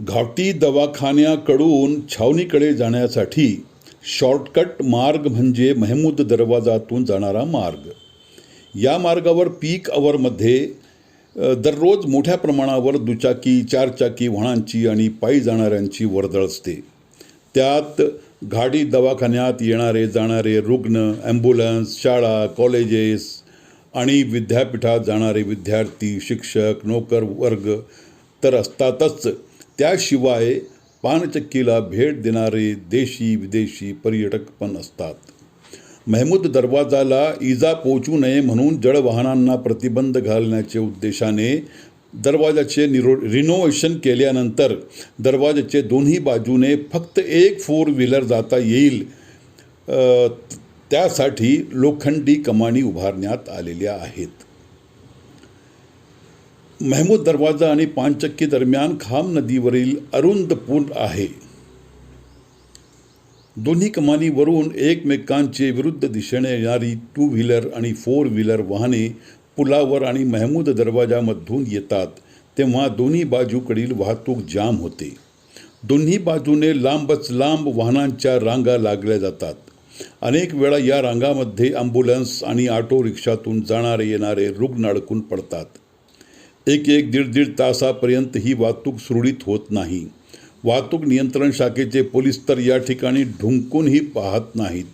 घाटी दवाखान्याकडून छावणीकडे जाण्यासाठी शॉर्टकट मार्ग म्हणजे महमूद दरवाजातून जाणारा मार्ग. या मार्गावर पीक आवरमध्ये दररोज मोठ्या प्रमाणावर दुचाकी चारचाकी वाहनांची आणि पायी जाणाऱ्यांची वर्दळ असते. त्यात घाटी दवाखान्यात येणारे जाणारे रुग्ण ॲम्ब्युलन्स शाळा कॉलेजेस आणि विद्यापीठात जाणारे विद्यार्थी शिक्षक नोकर वर्ग तर असतातच त्याशिवाय पानचक्कीला भेट देणारे देशी विदेशी पर्यटक पण असतात. महमूद दरवाजाला इजा पोचू नये म्हणून जडवाहनांना प्रतिबंध घालण्याच्या उद्देशाने दरवाजाचे निरो रिनोव्हेशन केल्यानंतर दरवाजाचे दोन्ही बाजूने फक्त एक फोर व्हीलर जाता येईल. त्यासाठी लोखंडी कमानी उभारण्यात आलेल्या आहेत. महमूद दरवाजा आणि पानचक्की दरम्यान खाम नदीवरील अरुंद पूल आहे. दोन्ही कमानीवरून एकमेकांचे विरुद्ध दिशेने येणारी टू व्हीलर आणि फोर व्हीलर वाहने पुलावर आणि महमूद दरवाजामधून येतात तेव्हा दोन्ही बाजूकडील वाहतूक जाम होते. दोन्ही बाजूने लांबच लांब वाहनांच्या रांगा लागल्या जातात. अनेक वेळा या रांगामध्ये ॲम्ब्युलन्स आणि ऑटो रिक्षातून जाणारे येणारे रुग्ण अडकून पडतात. एक एक दीड दीड तासापर्यंत ही वाहतूक सुरळीत होत नाही. वाहतूक नियंत्रण शाखेचे पोलीस तर या ठिकाणी ढुंकूनही पाहत नाहीत.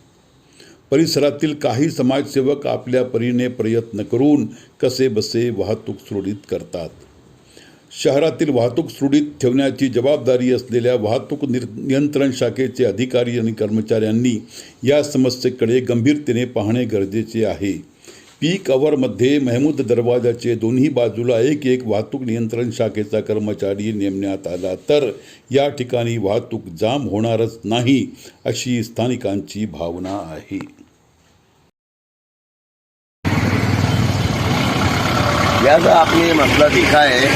परिसरातील काही समाजसेवक आपल्या परीने प्रयत्न करून कसे बसे वाहतूक सुरळीत करतात. शहरातील वाहतूक सुरळीत ठेवण्याची जबाबदारी असलेल्या वाहतूक निर नियंत्रण शाखेचे अधिकारी आणि कर्मचाऱ्यांनी या समस्येकडे गंभीरतेने पाहणे गरजेचे आहे. पीक आवरमध्ये महमूद दरवाजाचे दोन्ही बाजूला एक एक वाहतूक नियंत्रण शाखेचा कर्मचारी नेमण्यात आला. तर या ठिकाणी वाहतूक जाम होणारच नाही अशी स्थानिकांची भावना आहे. तो आपने मसला देखा है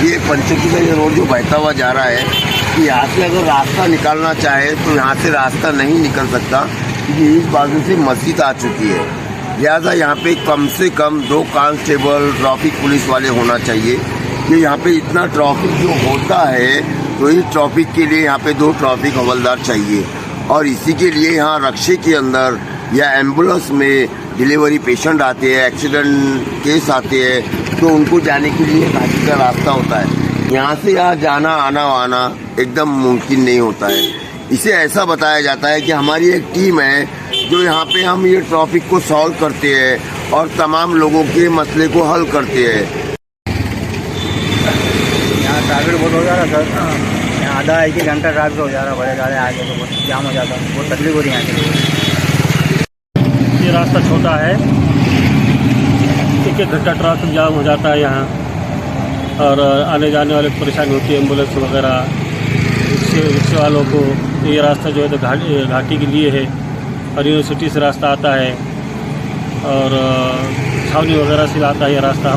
कि पंचकी का ये रोड जो बहता हुआ जा रहा है, कि यहाँ से अगर रास्ता निकालना चाहे तो यहाँ से रास्ता नहीं निकल सकता, क्योंकि इस बाजू से मस्जिद आ चुकी है। लिहाजा यहाँ पे कम से कम दो कांस्टेबल ट्रैफ़िक पुलिस वाले होना चाहिए। कि यहाँ पे इतना ट्रैफ़िक जो होता है तो इस ट्रैफ़िक के लिए यहाँ पे दो ट्रैफ़िक हवलदार चाहिए। और इसी के लिए यहाँ रक्षे के अंदर या एंबुलेंस में डिलीवरी पेशेंट आते हैं, एक्सीडेंट केस आते हैं तो उनको जाने के लिए घाटी का रास्ता होता है। यहाँ से यहाँ जाना, आना आना एकदम मुमकिन नहीं होता है। इसे ऐसा बताया जाता है कि हमारी एक टीम है जो यहाँ पे हम ये ट्रैफ़िक को सॉल्व करते हैं और तमाम लोगों के मसले को हल करते हैं। यहाँ ट्रैफ़िक बहुत हो जा रहा सर। यहाँ आधा एक ही घंटा ट्रैफ़िक हो जा रहा बड़े रहे आगे तो बहुत जाम हो जाता है। बहुत तकलीफ़ हो रही है यहाँ ये रास्ता छोटा है। एक एक घंटा ट्रैफ़िक जाम हो जाता है यहाँ। और आने जाने वाले परेशानी होती है एंबुलेंस वगैरह रिक्शे रिक्शे वालों को ये रास्ता जो है तो घाटी घाटी के लिए है। और यूनिवर्सिटी से रास्ता आता है और छावनी वगैरह से आता है यह रास्ता।